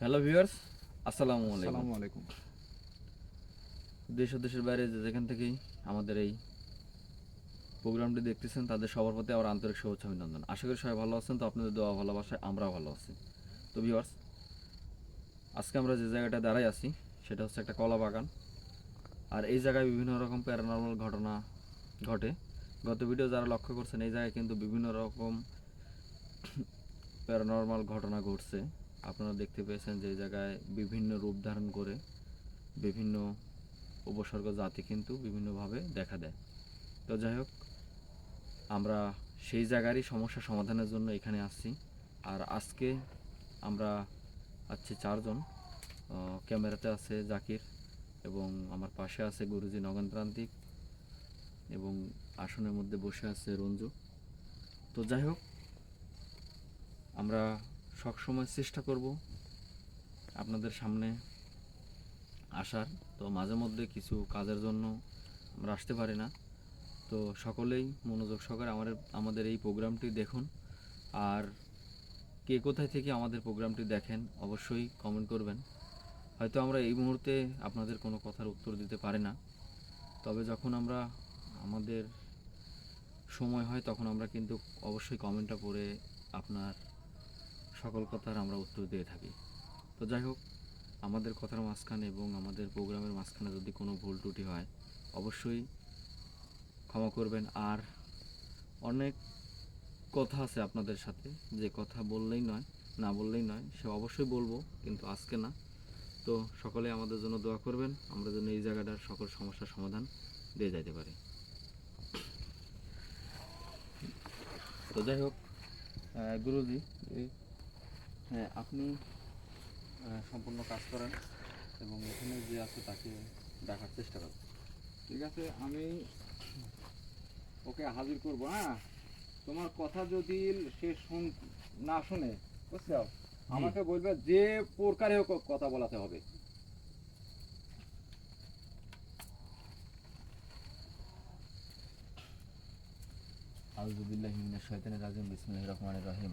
Hello viewers আসসালামু আলাইকুম আলাইকুম দেশ ও দেশের বাইরে যে যেখান থেকেই আমাদের এই প্রোগ্রামটি দেখতেছেন তাদের সবার প্রতি আমার আন্তরিক শুভেচ্ছা অভিনন্দন। আশা করি সবাই ভালো আছেন তো আপনাদের দোয়া ভালোবাসায় আমরাও ভালো আছি। তো ভিউয়ার্স আজকে আমরা যে জায়গাটা দাঁড়াই আছি সেটা হচ্ছে একটা কলা বাগান। আর এই জায়গায় বিভিন্ন রকম প্যারানর্মাল ঘটনা ঘটে। গত ভিডিও যারা লক্ষ্য করছেন এই জায়গায় কিন্তু বিভিন্ন রকম প্যারানর্মাল ঘটনা ঘটছে। আপনারা দেখতে পেয়েছেন যে জায়গায় বিভিন্ন রূপ ধারণ করে বিভিন্ন উপসর্গ জাতি কিন্তু বিভিন্নভাবে দেখা দেয়। তো যাই হোক, আমরা সেই জায়গারই সমস্যা সমাধানের জন্য এখানে আসছি। আর আজকে আমরা আছি চারজন ক্যামেরাতে আছে জাকির এবং আমার পাশে আছে গুরুজি নগেন্দ্রান্তিক এবং আসনের মধ্যে বসে আছে রঞ্জু। তো যাই হোক, আমরা সবসময় চেষ্টা করব আপনাদের সামনে আসার। তো মাঝে মধ্যে কিছু কাজের জন্য আমরা আসতে পারি না। তো সকলেই মনোযোগ সহকারে আমাদের আমাদের এই প্রোগ্রামটি দেখুন। আর কে কোথায় থেকে আমাদের প্রোগ্রামটি দেখেন অবশ্যই কমেন্ট করবেন। হয়তো আমরা এই মুহূর্তে আপনাদের কোনো কথার উত্তর দিতে পারি না। তবে যখন আমরা, আমাদের সময় হয় তখন আমরা কিন্তু অবশ্যই কমেন্টটা পড়ে আপনার সকল কথার আমরা উত্তর দিয়ে থাকি। তো যাই হোক, আমাদের কথার মাঝখানে এবং আমাদের প্রোগ্রামের মাঝখানে যদি কোনো ভুল ত্রুটি হয়, অবশ্যই ক্ষমা করবেন। আর অনেক কথা আছে আপনাদের সাথে, যে কথা বললেই নয়, না বললেই নয়, সে অবশ্যই বলব, কিন্তু আজকে না। তো সকলে আমাদের জন্য দোয়া করবেন, আমরা যেন এই জায়গাটার সকল সমস্যার সমাধান দিয়ে যাইতে পারি। তো যাই হোক গুরুজি হ্যাঁ আপনি সম্পূর্ণ কাজ করেন এবং এখানে যে আছে তাকে ডাকার চেষ্টা করেন। ঠিক আছে আমি ওকে হাজির করব। হ্যাঁ তোমার কথা যদি সে শুন না শুনে বুঝছ? আমাকে বলবে যে প্রকারে হোক কথা বলাতে হবে। আউযুবিল্লাহি মিনাশ শাইতানির রাজিম বিসমিল্লাহির রহমানের রহিম।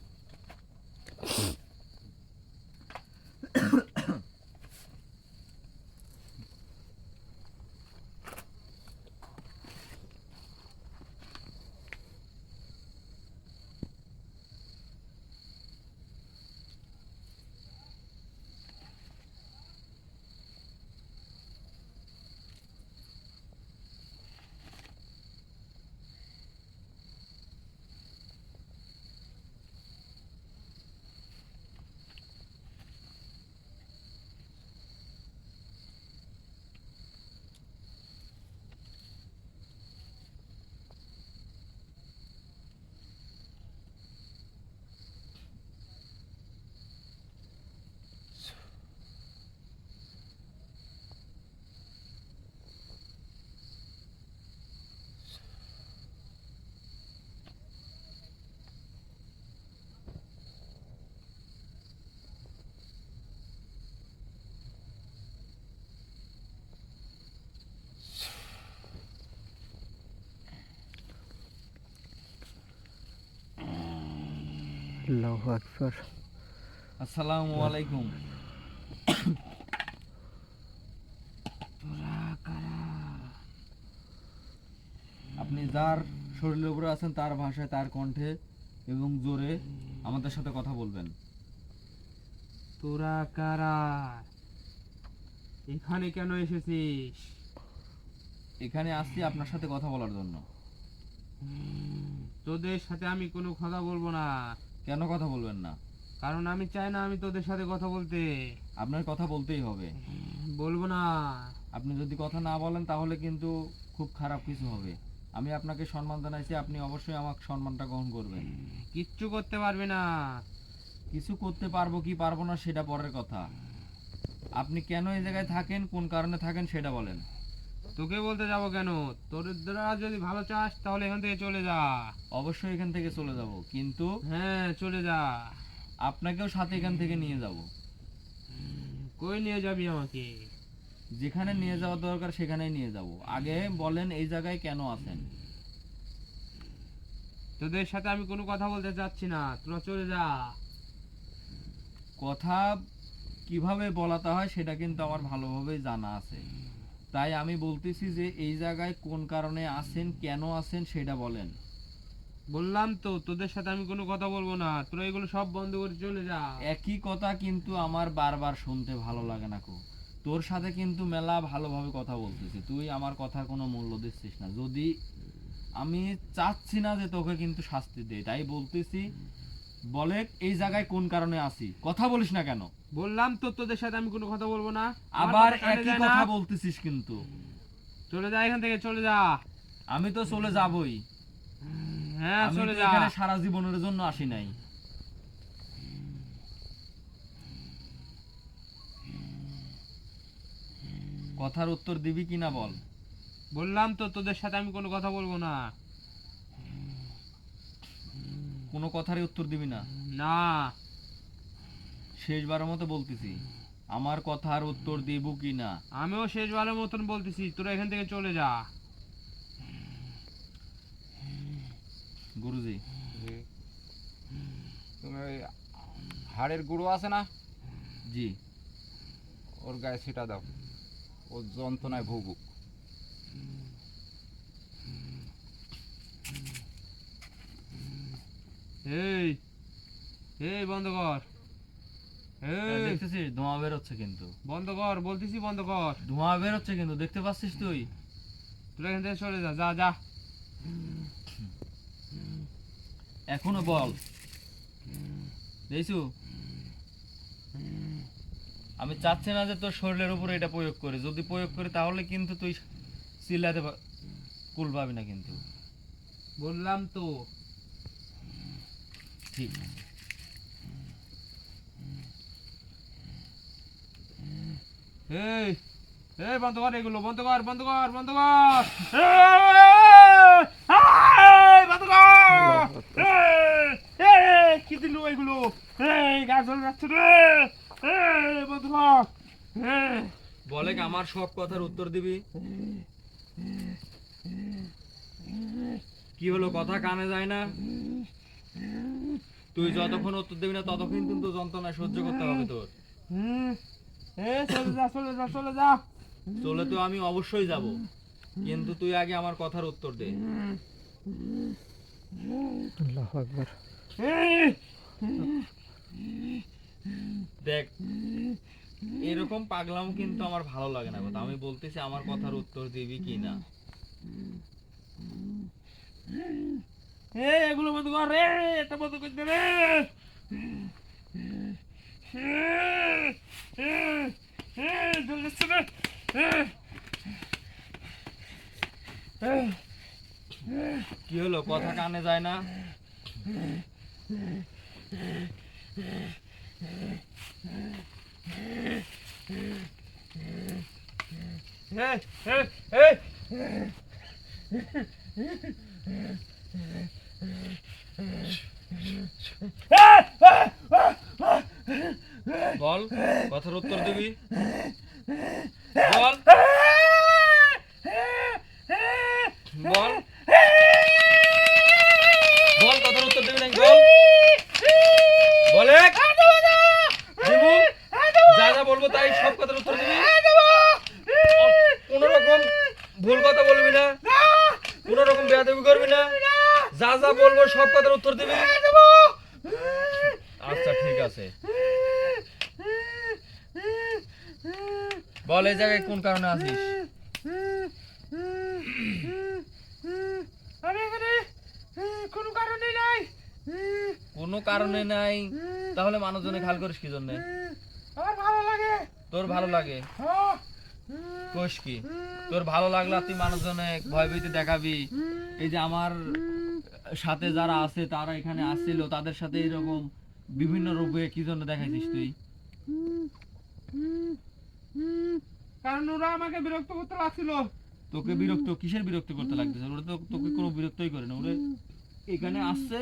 আল্লাহু আকবার। আসসালামু আলাইকুম। আপনি যার শরীরের উপরে আছেন তার ভাষায় তার কণ্ঠে এবং জোরে আমাদের সাথে কথা বলবেন। তোরা কারা? এখানে কেন এসেছিস? এখানে আসছি আপনার সাথে কথা বলার জন্য। তোদের সাথে আমি কোনো কথা বলব না। কেন কথা বলবেন না? কারণ আমি চাই না আমি তোদের সাথে কথা বলতে। আপনার কথা বলতেই হবে। বলব না। আপনি যদি কথা না বলেন তাহলে কিন্তু খুব খারাপ কিছু হবে। আমি আপনাকে সম্মান জানাইছি আপনি অবশ্যই আমার সম্মানটা গ্রহণ করবেন। কিচ্ছু করতে পারবে না। কিছু করতে পারব কি পারব না সেটা পরের কথা। আপনি কেন এই জায়গায় থাকেন কোন কারণে থাকেন সেটা বলেন। তোকে বলতে যাব কেন? তোর দ্বারা যদি ভালো চাস তাহলে এখান থেকে চলে যা। অবশ্যই এখান থেকে চলে যাব কিন্তু হ্যাঁ চলে যা। আপনাকেও সাথে এখান থেকে নিয়ে যাব। কই নিয়ে যাবি আমাকে? যেখানে নিয়ে যাওয়া দরকার সেখানেই নিয়ে যাব। আগে বলেন এই জায়গায় কেন আছেন? তোদের সাথে আমি কোনো কথা বলতে চাচ্ছি না। তোরা চলে যা। কথা কীভাবে বলাতে হয় সেটা কিন্তু আমার ভালোভাবেই জানা আছে। তাই আমি বলতেছি যে এই জায়গায় কোন কারণে আছেন কেন আছেন সেটা বলেন। বললাম তো তোদের সাথে আমি কোনো কথা বলব না তোরা এগুলো সব বন্ধ করে চলে যা। একই কথা কিন্তু আমার বারবার শুনতে ভালো লাগে না কো। তোর সাথে কিন্তু মেলা ভালোভাবে কথা বলতেছি তুই আমার কথার কোনো মূল্য দিচ্ছিস না। যদি আমি চাচ্ছি না যে তোকে কিন্তু শাস্তি দেই তাই বলতেছি বলে এই জায়গায় কোন কারণে আসি কথা বলিস না কেন? বললাম তো তোদের সাথে আমি কোনো কথা বলব না। আবার একই কথা বলতেছিস কিন্তু। চলে যা এখান থেকে চলে যা। আমি তো চলে যাবই। হ্যাঁ চলে যা। এখানে সারা জীবনের জন্য আসি নাই। কথার উত্তর দিবি কিনা বল। বললাম তো তোদের সাথে আমি কোনো কথা বলব না। কোনো কথারই উত্তর দিবি না। না। শেষবারের মতো বলতেছি আমার কথার উত্তর দিব কি না? আমিও শেষবারের মতন বলতেছি তোরা এখান থেকে চলে যা। গুরুজি। তুমি ওই হাড়ের গুঁড়ো আছে না? জি। ওর গায়ে সেটা দাও। ও যন্ত্রণায় ভুগুক এই এই বন্ধ কর। এই। দেখতেছিস ধোঁয়া বেরোচ্ছে কিন্তু। বন্ধ কর বলতেছি বন্ধ কর। ধোঁয়া বেরোচ্ছে কিন্তু দেখতে পাচ্ছিস তুই? তোরা এখান থেকে চলে যা যা যা। এখনও বল। দেখছু? আমি চাচ্ছি না যে তোর শরীরের উপরে এটা প্রয়োগ করে। যদি প্রয়োগ করি তাহলে কিন্তু তুই চিল্লাতে কুল পাবি না কিন্তু। বললাম তো। এই এই, বন্ধ কর এগুলো কর, বন্ধ কর বন্ধ কর। কি দিল এগুলো? এই গাছ রে। বন্ধ কর। বলে আমার সব কথার উত্তর দিবি? কি হলো, কথা কানে যায় না? তুই যতক্ষণ উত্তর দিবি না ততক্ষণ কিন্তু যন্ত্রণা সহ্য করতে হবে তোর। হুম, এই চলে যা চলে যা চলে যা। চলে তো আমি অবশ্যই যাব কিন্তু তুই আগে আমার কথার উত্তর দে। দেখ এরকম পাগলাম কিন্তু আমার ভালো লাগে না কথা। আমি বলতেছি আমার কথার উত্তর দিবি কি না। এই এগুলো বন্ধ কর রে এটা বন্ধ করে দে রে। কি হলো কথা কানে যায় না? এই, এই, এই, বল কথার উত্তর দিবি বল বল বল কথার উত্তর দিবি নাকি বল বলে দিবু যা যা বলব তাই সব কথার উত্তর দিবি কোন রকম ভুল কথা বলবি না কোন রকম বেয়াদবি করবি না যা যা বলব সব কথার উত্তর দিবি? আচ্ছা ঠিক আছে। বল এই জায়গায় কোন কারণে আছিস আমি এখানে কোনো কারণে নাই। কোনো কারণে নাই? তাহলে মানুষজনে খাল করিস কি জন্য? আমার ভালো লাগে। তোর ভালো লাগে? হ্যাঁ। কোষ কি? তোর ভালো লাগলে তুই মানুষজনে ভয়ভীতি দেখাবি। এই যে আমার সাথে যারা আছে তারা এখানে আসছিল তাদের সাথে এরকম বিভিন্ন রূপে কি জন্য দেখাইছিস তুই? কারণ ওরা আমাকে বিরক্ত করতে লাগছিল। তোকে বিরক্ত কিসের বিরক্ত করতে লাগতেছে? ওরা তো তোকে কোনো বিরক্তই করে না। ওরা এখানে আসছে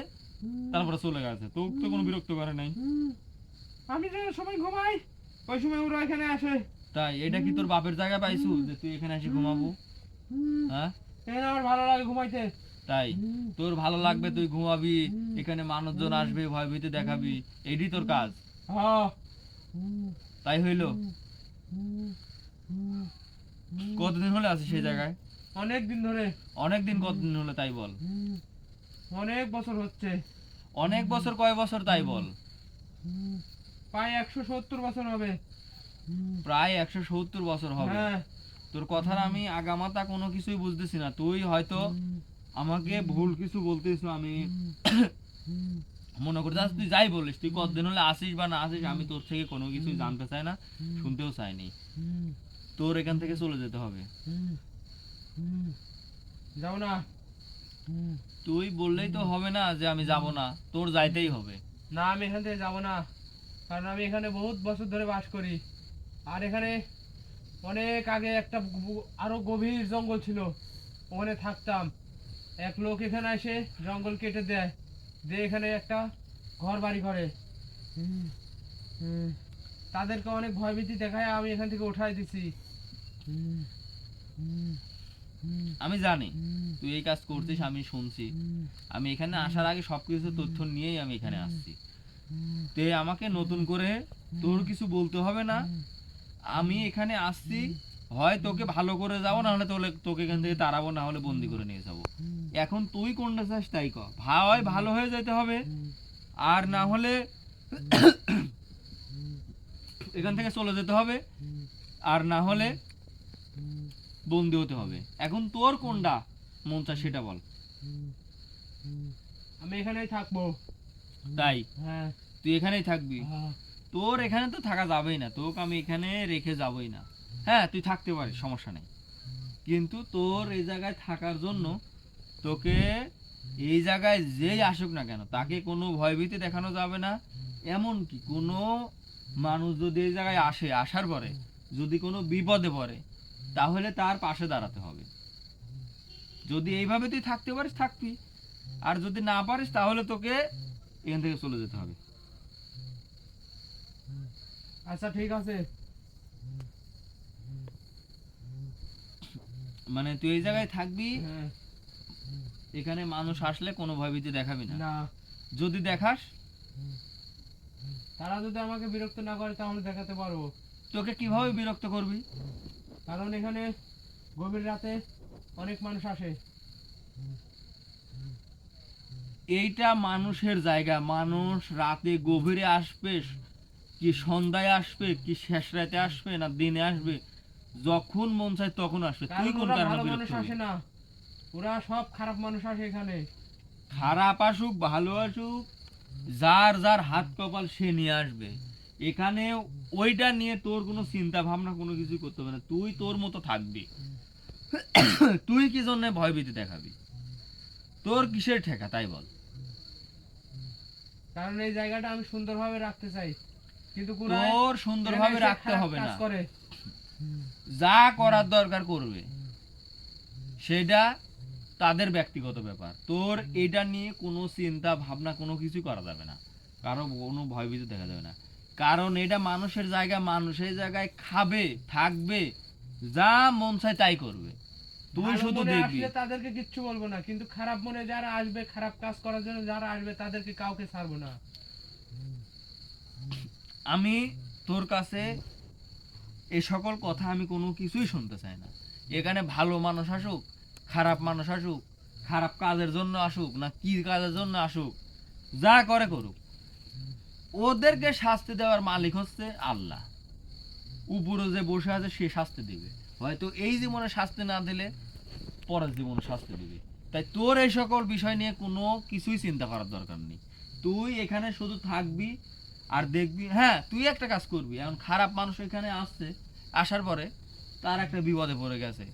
তারপরে চলে গেছে। তোকে তো কোনো বিরক্ত করে নাই। আমি যে সময় ঘুমাই ওই সময় ওরা এখানে আসে। তাই এটা কি তোর বাপের জায়গা পাইছু যে তুই এখানে এসে ঘুমাবো? হ্যাঁ? এখানে আমার ভালো লাগে ঘুমাইতে। তাই তোর ভালো লাগবে তুই ঘুমাবি এখানে মানুষজন আসবে ভয় ভীতি দেখাবি এডি তোর কাজ। তাই হইল। কতদিন হলে আছিস সেই জায়গায়? অনেক দিন ধরে। অনেক দিন কতদিন হলো তাই বল। অনেক বছর হচ্ছে। অনেক বছর কয় বছর তাই বল? প্রায় একশো সত্তর বছর হবে। প্রায় একশো সত্তর বছর হবে। হ্যাঁ। তোর কথার আমি আগামাতা কোনো কিছুই বুঝতেছি না। তুই হয়তো আমাকে ভুল কিছু বলতেছ আমি মনে করতে তুই যাই বলিস তুই কতদিন হলে আসিস বা না আসিস আমি তোর থেকে কোনো কিছু জানতে চাই না শুনতেও চাইনি। তোর এখান থেকে চলে যেতে হবে। যাও না। তুই বললেই তো হবে না যে আমি যাব না তোর যাইতেই হবে। না আমি এখান থেকে যাব না কারণ আমি এখানে বহুত বছর ধরে বাস করি। আর এখানে অনেক আগে একটা আরও গভীর জঙ্গল ছিল ওখানে থাকতাম। এক লোক এখানে এসে জঙ্গল কেটে দেয়। দিয়ে এখানে একটা ঘর বাড়ি করে তাদেরকে অনেক ভয়ভীতি দেখায় আমি এখান থেকে উঠাই দিছি। আমি জানি তুই এই কাজ করছিস আমি শুনছি। আমি এখানে আসার আগে সবকিছু তথ্য নিয়েই আমি এখানে আসছি। তে আমাকে নতুন করে তোর কিছু বলতে হবে না? আমি এখানে আসছি হয় তোকে ভালো করে যাব না হলে তোকে এখান থেকে তাড়াবো না হলে বন্দি করে নিয়ে যাব। এখন তুই কোনটা চাস তাই কর হয় ভালো হয়ে যেতে হবে। আর না হলে এখান থেকে চলে যেতে হবে। আর না হলে বন্দি হতে হবে। এখন তোর কোনটা মন চায় সেটা বল। আমি এখানেই থাকব। তাই? হ্যাঁ। তুই এখানেই থাকবি? হ্যাঁ। তোর এখানে তো থাকা যাবেই না। তোকে আমি এখানে রেখে যাবই না। হ্যাঁ তুই থাকতে পারিস সমস্যা নেই। কিন্তু তোর এই জায়গায় থাকার জন্য তোকে এই জায়গায় যেই আসুক না কেন তাকে কোনো ভয়ভীতি দেখানো যাবে না। এমন কি কোনো মানুষ যদি এই জায়গায় আসে আসার পরে যদি কোনো বিপদে পড়ে তাহলে তার পাশে দাঁড়াতে হবে। যদি এইভাবে তুই থাকতে পারিস থাকবি আর যদি না পারিস তাহলে তোকে এখান থেকে চলে যেতে হবে। আচ্ছা ঠিক আছে। মানে তুই এই জায়গায় থাকবি হ্যাঁ। এখানে মানুষ আসলে কোনো ভয়ভীতি দেখাবি না। না। যদি দেখাস? তারা যদি আমাকে বিরক্ত না করে তাহলে দেখাতে পারব। তোকে কীভাবে বিরক্ত করবি? কারণ এখানে গভীর রাতে অনেক মানুষ আসে। এইটা মানুষের জায়গা। মানুষ রাতে গভীরে আসবে কি সন্ধ্যায় আসবে কি শেষ রাতে আসবে না দিনে আসবে? যখন মন চায় তখন আসবে। তুই কোন কারণে বিরক্ত আসে না। ওরা সব খারাপ মানুষ আসে এখানে। খারাপ আসুক ভালো আসুক যার যার হাত কপাল সে নিয়ে আসবে। এখানে ওইটা নিয়ে তোর কোনো চিন্তা ভাবনা কোনো কিছু করতে হবে না। তুই তোর মতো থাকবি। তুই কি জন্য ভয়ভীতি দেখাবি? তোর কিসের ঠেকা তাই বল। কারণ এই জায়গাটা আমি সুন্দরভাবে রাখতে চাই। কিন্তু তোর সুন্দরভাবে রাখতে হবে না। যা করার দরকার করবে। সেটা তাদের ব্যক্তিগত ব্যাপার। তোর এটা নিয়ে কোনো চিন্তা ভাবনা কোনো কিছু করা যাবে না। কারও কোনো ভয়ভীতি দেখা যাবে না। কারণ এটা মানুষের জায়গা মানুষের জায়গায় খাবে থাকবে যা মন চায় তাই করবে। তুই শুধু দেখবি। তাদেরকে কিচ্ছু বলব না কিন্তু খারাপ মনে যারা আসবে খারাপ কাজ করার জন্য যারা আসবে তাদেরকে কাউকে ছাড়বো না। আমি তোর কাছে এই সকল কথা আমি কোনো কিছুই শুনতে চাই না। এখানে ভালো মানুষ আসুক খারাপ মানুষ আসুক, খারাপ কাজের জন্য আসুক, না কি কাজের জন্য আসুক, যা করে করুক। ওদেরকে শাস্তি দেওয়ার মালিক হচ্ছে আল্লাহ। উপরে যে বসে আছে, সে শাস্তি দিবে। হয়তো এই জীবনে শাস্তি না দিলে পরের জীবনে শাস্তি দিবে। তাই তোর এই সকল বিষয় নিয়ে কোনো কিছুই চিন্তা করার দরকার নেই। তুই এখানে শুধু থাকবি আর দেখবি হ্যাঁ তুই একটা কাজ করবি। এখন খারাপ মানুষ এখানে আসছে, আসার পরে তার একটা বিপদে পড়ে গেছে।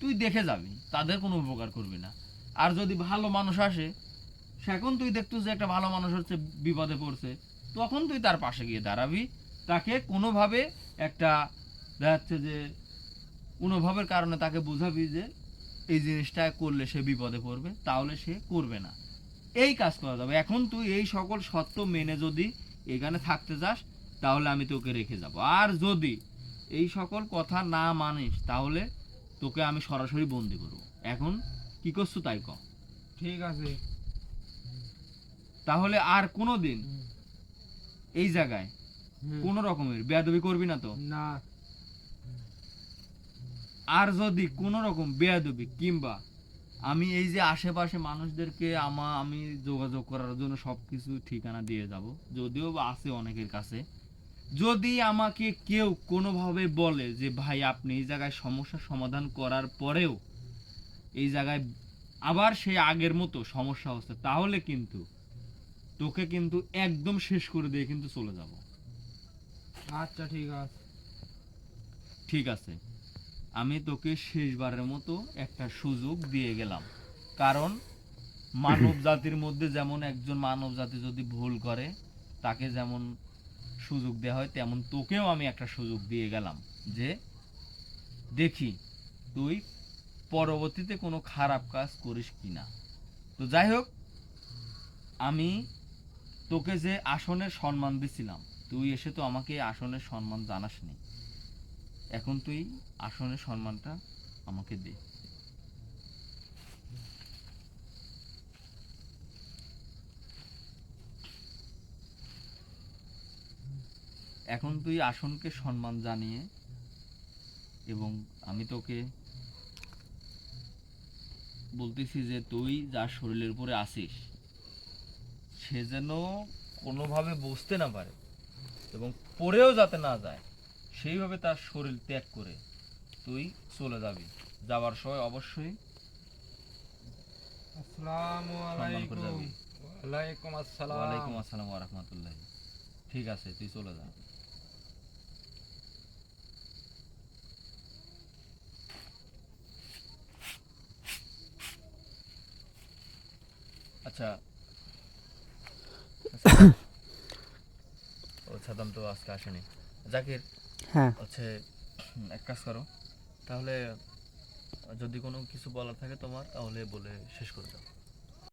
তুই দেখে যাবি, তাদের কোনো উপকার করবি না। আর যদি ভালো মানুষ আসে, সেখন তুই দেখতো যে একটা ভালো মানুষ হচ্ছে বিপদে পড়ছে, তখন তুই তার পাশে গিয়ে দাঁড়াবি। তাকে কোনোভাবে একটা দেখা যাচ্ছে যে কোনোভাবের কারণে তাকে বোঝাবি যে এই জিনিসটা করলে সে বিপদে পড়বে, তাহলে সে করবে না। এই কাজ করা যাবে। এখন তুই এই সকল সত্য মেনে যদি এখানে থাকতে যাস, তাহলে আমি তোকে রেখে যাব। আর যদি এই সকল কথা না মানিস, তাহলে তোকে আমি সরাসরি বন্দি করব। এখন কি করছ তাই কম ঠিক আছে। তাহলে আর কোনো দিন এই জায়গায়। কোনো রকমের বেয়াদবি করবি না তো? না। আর যদি কোনো রকম বেয়াদবি কিংবা আমি এই যে আশেপাশে মানুষদেরকে আমা আমি যোগাযোগ করার জন্য সব কিছু ঠিকানা দিয়ে যাব যদিও বা আছে অনেকের কাছে যদি আমাকে কেউ কোনোভাবে বলে যে ভাই আপনি এই জায়গায় সমস্যার সমাধান করার পরেও এই জায়গায় আবার সেই আগের মতো সমস্যা হচ্ছে তাহলে কিন্তু তোকে কিন্তু একদম শেষ করে দিয়ে কিন্তু চলে যাব। আচ্ছা ঠিক আছে। ঠিক আছে। আমি তোকে শেষবারের মতো একটা সুযোগ দিয়ে গেলাম। কারণ মানব জাতির মধ্যে যেমন একজন মানব জাতি যদি ভুল করে তাকে যেমন সুযোগ দেওয়া হয়, তেমন তোকেও আমি একটা সুযোগ দিয়ে গেলাম যে, দেখি তুই পরবর্তীতে কোনো খারাপ কাজ করিস কি না তো যাই হোক, আমি তোকে যে আসনের সম্মান দিছিলাম, তুই এসে তো আমাকে আসনের সম্মান জানাসনি। এখন তুই আসনের সম্মানটা আমাকে দে। এখন তুই আসনকে সম্মান জানিয়ে এবং আমি তোকে বলতেছি যে তুই যার শরীরের উপরে আসিস সে যেন কোনোভাবে বুঝতে না পারে এবং পড়েও যাতে না যায় সেইভাবে তার শরীর ত্যাগ করে তুই চলে যাবি। যাবার সময় অবশ্যই আসসালামু আলাইকুম। ওয়ালাইকুম আসসালাম। ওয়ালাইকুম আসসালাম ওয়া রাহমাতুল্লাহ। ঠিক আছে তুই চলে যা। আচ্ছা। ও সাদাম তো আজকে আসেনি। জাকির হ্যাঁ। হচ্ছে এক কাজ করো। তাহলে যদি কোনো কিছু বলার থাকে তোমার তাহলে বলে শেষ করে দাও।